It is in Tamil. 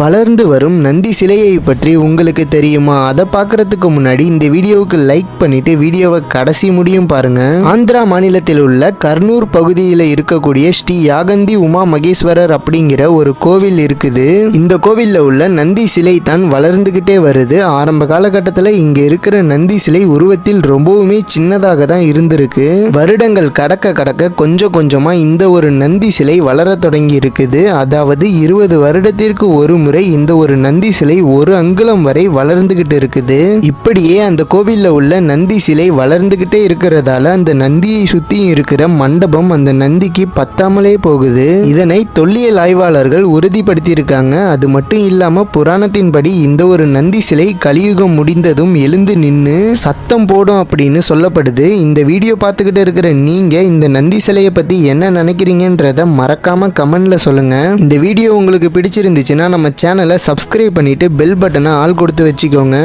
வளர்ந்து வரும் நந்தி சிலையை பற்றி உங்களுக்கு தெரியுமா? அதை பார்க்கறதுக்கு முன்னாடி இந்த வீடியோவுக்கு லைக் பண்ணிட்டு வீடியோவை கடைசி முடியும் பாருங்க. ஆந்திரா மாநிலத்தில் உள்ள கர்னூர் பகுதியில் இருக்கக்கூடிய ஸ்ரீ யாகந்தி உமா மகேஸ்வரர் அப்படிங்கிற ஒரு கோவில் இருக்குது. இந்த கோவிலில் உள்ள நந்தி சிலை தான் வளர்ந்துகிட்டே வருது. ஆரம்ப காலகட்டத்தில் இங்க இருக்கிற நந்தி சிலை உருவத்தில் ரொம்பவுமே சின்னதாக தான் இருந்திருக்கு. வருடங்கள் கடக்க கடக்க கொஞ்சம் கொஞ்சமா இந்த ஒரு நந்தி சிலை வளர தொடங்கி இருக்குது. அதாவது இருபது வருடத்திற்கு ஒரு முறை இந்த ஒரு நந்தி சிலை ஒரு அங்குலம் வரை வளர்ந்துகிட்டு இருக்குது. இப்படியே அந்த கோவிலில் உள்ள நந்தி சிலை வளர்ந்துகிட்டே இருக்கிறதால அந்த நந்தியை சுத்தி இருக்கிற மண்டபம் அந்த நந்திக்கு பத்தாமலே போகுது. இதனை தொல்லியல் ஆய்வாளர்கள் உறுதிப்படுத்தியிருக்காங்க. அது மட்டும் இல்லாம புராணத்தின்படி இந்த ஒரு நந்தி சிலை கலியுகம் முடிந்ததும் எழுந்து நின்று சத்தம் போடும் அப்படின்னு சொல்லப்படுது. இந்த வீடியோ பார்த்துக்கிட்டு இருக்கிற நீங்க இந்த நந்தி சிலையை பத்தி என்ன நினைக்கிறீங்கன்றத மறக்காம கமெண்ட்ல சொல்லுங்க. இந்த வீடியோ உங்களுக்கு பிடிச்சிருந்துச்சுன்னா நம்ம சேனலை சப்ஸ்கிரைப் பண்ணிட்டு பெல் பட்டனை ஆள் கொடுத்து வச்சுக்கோங்க.